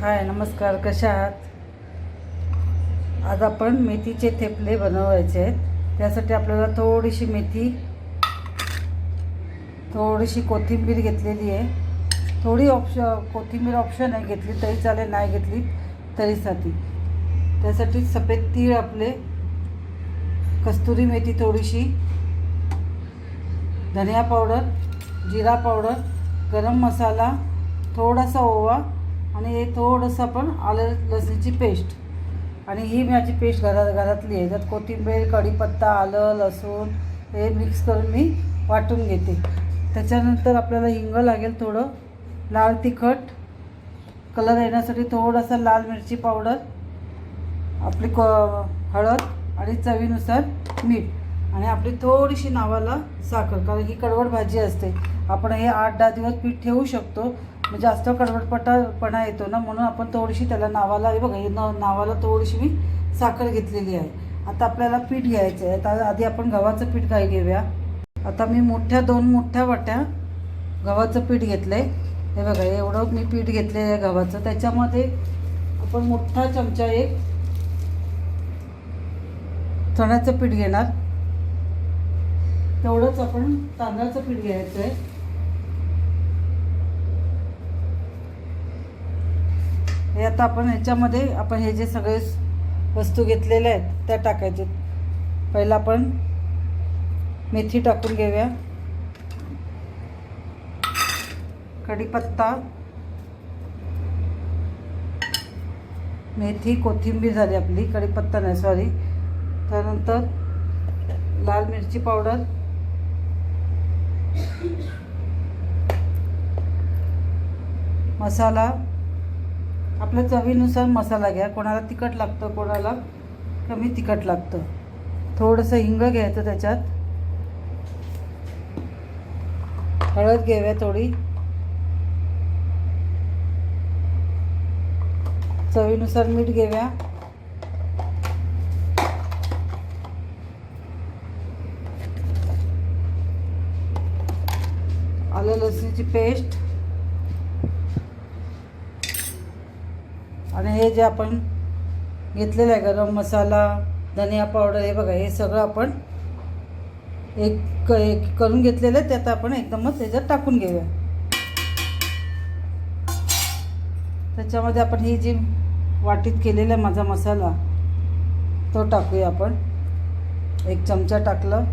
हाय नमस्कार कशा आहात? आज आपण मेथीचे थेपले बनवायचे आहेत. त्यासाठी आपल्याला थोडीशी मेथी थोडीशी कोथिंबीर घेतलेली आहे. थोडी ऑप्श कोथिंबीर ऑप्शन आहे घेतली तरी चालेल नाही घेतली तरीसाठी त्यासाठी सफेद तीळ आपले कस्तुरी मेथी थोडीशी धनिया पावडर जिरा पावडर गरम मसाला थोडासा ओवा आणि हे थोडंसं आपण आलं लसणीची पेस्ट. आणि ही माझी पेस्ट घरात घरातली आहे. त्यात कोथिंबीर कढीपत्ता आलं लसूण हे मिक्स करून मी वाटून घेते. त्याच्यानंतर आपल्याला हिंग लागेल थोडं. लाल तिखट. कलर येण्यासाठी थोडासा लाल मिरची पावडर आपली क हळद आणि चवीनुसार मीठ. आणि आपली थोडीशी नावाला साखर कारण ही कडवड भाजी असते. आपण हे आठ दहा दिवस पीठ ठेवू शकतो. जास्त कडवटपटापणा येतो ना म्हणून आपण थोडीशी त्याला नावाला हे बघा हे न नावाला थोडीशी मी साखर घेतलेली आहे. आता आपल्याला पीठ घ्यायचं आहे. आता आधी आपण गव्हाचं पीठ काय घेऊया? आता मी मोठ्या दोन मोठ्या वाट्या गव्हाचं पीठ घेतलं आहे हे बघा एवढं मी पीठ घेतलेलं आहे गव्हाचं. त्याच्यामध्ये आपण मोठा चमचा एक चण्याचं पीठ घेणार. तेवढंच आपण तांदळाचं पीठ घ्यायचं आहे हे आता आपण ह्याच्यामध्ये आपण हे जे सगळे वस्तू घेतलेल्या आहेत त्या टाकायचे. पहिला आपण मेथी टाकून घेऊया. कढीपत्ता. मेथी कोथिंबीर झाली आपली कढीपत्ता नाही सॉरी त्यानंतर लाल मिरची पावडर. मसाला. आपल्या चवीनुसार मसाला घ्या. कोणाला तिखट लागतं कोणाला कमी तिखट लागतं. थोडंसं हिंग घ्यायचं त्याच्यात. हळद घेऊया थोडी. चवीनुसार मीठ घेऊया आलं लसणीची पेस्ट. आणि हे जे आपण घेतलेलं आहे गरम मसाला धनिया पावडर हे बघा हे सगळं आपण एक क- एक करून घेतलेलं आहे. त्यात आपण एकदमच त्याच्यात टाकून घेऊया. त्याच्यामध्ये आपण ही जी वाटीत केलेला आहे माझा मसाला तो टाकूया आपण. एक चमचा टाकलं.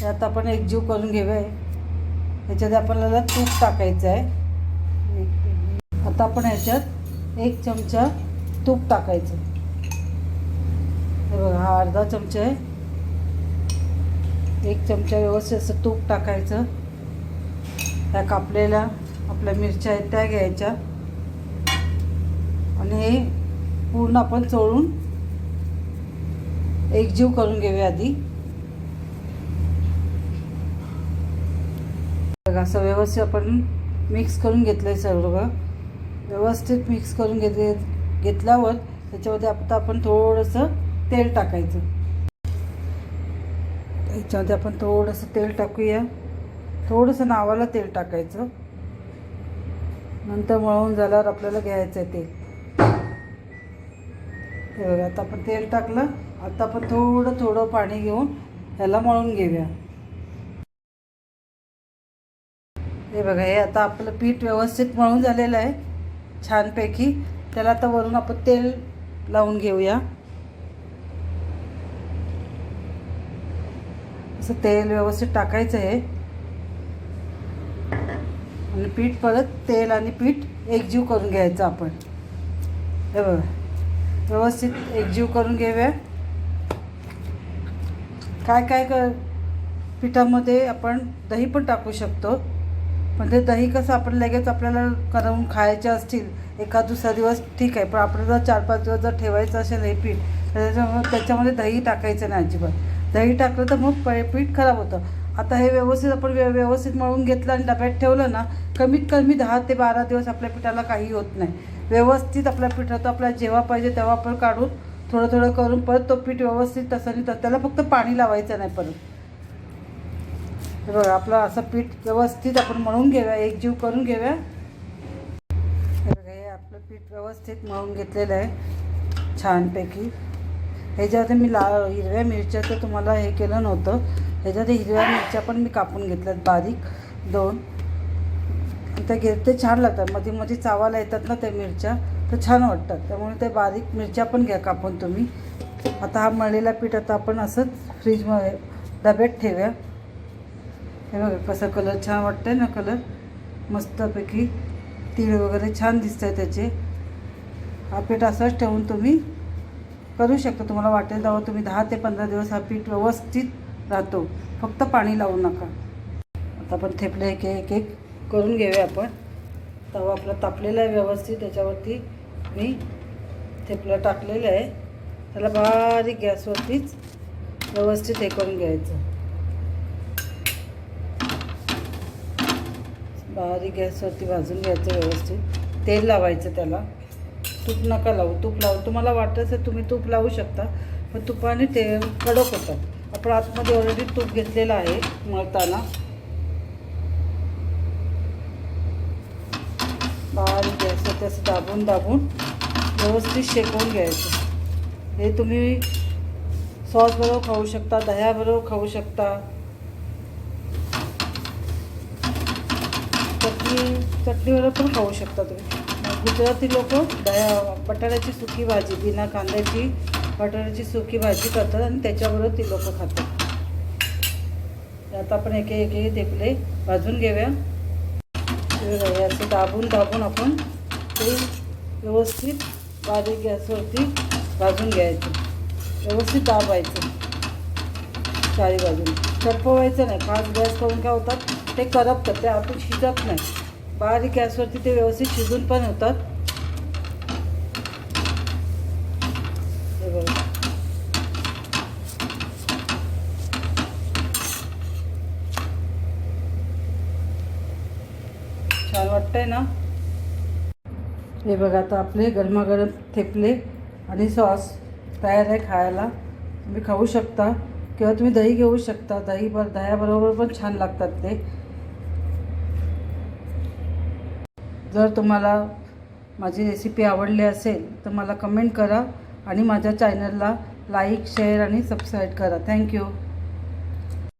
त्यात आपण एक जीव करून घेऊया. ह्याच्यात आपल्याला तूप टाकायचं आहे. आता आपण ह्याच्यात एक चमचा तूप टाकायचं. हे बघा हा अर्धा चमचा आहे. एक चमचा व्यवस्थित असं तूप टाकायचं. त्या कापलेल्या आपल्या मिरच्या आहेत त्या घ्यायच्या. आणि हे पूर्ण आपण चोळून एकजीव करून घेऊया आधी. बघा असं व्यवस्थित आपण मिक्स करून घेतलं आहे सर्व व्यवस्थित मिक्स करून घेतले घेतल्यावर त्याच्यामध्ये आता आपण थोडंसं तेल टाकायचं. त्याच्यामध्ये आपण थोडंसं तेल टाकूया. थोडंसं नावाला तेल टाकायचं. नंतर मळून झाल्यावर आपल्याला घ्यायचं आहे तेल. हे बघा आता आपण तेल टाकलं. आता आपण थोडं थोडं पाणी घेऊन ह्याला मळून घेऊया. हे बघा हे आता आपलं पीठ व्यवस्थित मळून झालेलं आहे छानपैकी. त्याला आता वरून आपण तेल लावून घेऊया. असं तेल व्यवस्थित टाकायचं आहे. आणि पीठ परत तेल आणि पीठ एकजीव करून घ्यायचं आपण. हे बघा व्यवस्थित एकजीव करून घेऊया. काय काय कर पिठामध्ये आपण दही पण टाकू शकतो. पण ते दही कसं आपण लगेच आपल्याला करून खायचे असतील एखाद दुसरा दिवस ठीक आहे पण आपल्याला जर चार पाच दिवस जर ठेवायचं असेल हे पीठ तर त्याच्यामुळे त्याच्यामध्ये दही टाकायचं नाही अजिबात. दही टाकलं तर मग प- पीठ खराब होतं. आता हे व्यवस्थित आपण व्यव व्यवस्थित मळून घेतलं आणि डब्यात ठेवलं ना कमीत कमी दहा ते बारा दिवस आपल्या पिठाला काही होत नाही. व्यवस्थित आपल्या पिठात आपल्याला जेव्हा पाहिजे तेव्हा आपण काढून थोडं थोडं करून परत तो पीठ व्यवस्थित तसं नाही तसं त्याला फक्त पाणी लावायचं नाही परत. हे बघा आपलं असं पीठ व्यवस्थित आपण मळून घेऊया एकजीव करून घेऊया. हे बघा हे आपलं पीठ व्यवस्थित मळून घेतलेलं आहे छानपैकी. ह्याच्यात मी ला हिरव्या मिरच्या तर तुम्हाला हे केलं नव्हतं. ह्याच्यात हिरव्या मिरच्या पण मी कापून घेतल्यात बारीक दोन. त्या घे ते छान लागतात. मध्ये मध्ये चावायला येतात ना त्या मिरच्या तर छान वाटतात. त्यामुळे ते बारीक मिरच्या पण घ्या कापून तुम्ही. आता हा मळलेला पीठ आता आपण असंच फ्रीजमध्ये डब्यात ठेवूया. हे बघा कसं कलर छान वाटतंय ना कलर? मस्तपैकी तीळ वगैरे छान दिसत आहे त्याचे. हा पीठ असंच ठेवून तुम्ही करू शकता. तुम्हाला वाटेल तेव्हा तुम्ही दहा ते पंधरा दिवस हा पीठ व्यवस्थित राहतो. फक्त पाणी लावू नका. आता आपण थेपले एक एक एक करून घेऊया आपण. तवा आपला तापलेला आहे व्यवस्थित. त्याच्यावरती मी थेपलं टाकलेलं आहे. त्याला बारीक गॅसवरतीच व्यवस्थित हे करून घ्यायचं. बारीक गॅसवरती भाजून घ्यायचं व्यवस्थित. तेल लावायचं त्याला. तूप नका लावू. तूप लावू. तुम्हाला वाटत असेल तुम्ही तूप लावू शकता पण तुपाने ते कडक होतात आपण आतमध्ये ऑलरेडी तूप घेतलेलं आहे मळताना. बारीक गॅसवरती त्याचं दाबून दाबून व्यवस्थित शेकवून घ्यायचं. हे तुम्ही सॉसबरोबर खाऊ शकता दह्याबरोबर खाऊ शकता. चटणी चटणीवर पण खाऊ शकता तुम्ही. गुजराती लोक दह्या बटाट्याची सुकी भाजी बिना कांद्याची बटाट्याची सुकी भाजी करतात आणि त्याच्याबरोबर ती लोक खातात. आता आपण एके एके तेपले भाजून घेऊया. असं दाबून दाबून आपण ते व्यवस्थित बारीक गॅसवरती भाजून घ्यायचं. व्यवस्थित दाबायचं. चारी बाजून. चटपवायचं नाही. फास्ट गॅस करून काय होतात? ते करपतात ते आतून शिजत नाही. बारीक गॅसवरती ते व्यवस्थित शिजून पण होतात. हे बघा. छान वाटतंय ना? हे बघा आता आपले गरमागरम थेपले आणि सॉस तयार आहे खायला. तुम्ही खाऊ शकता. किंवा तुम्ही दही घेऊ शकता दही बर दह्याबरोबर पण छान लागतात ते. जर तुम्हाला माझी रेसिपी आवडली असेल तर मला कमेंट करा आणि माझ्या चॅनलला लाईक शेअर आणि सबस्क्राईब करा. Thank you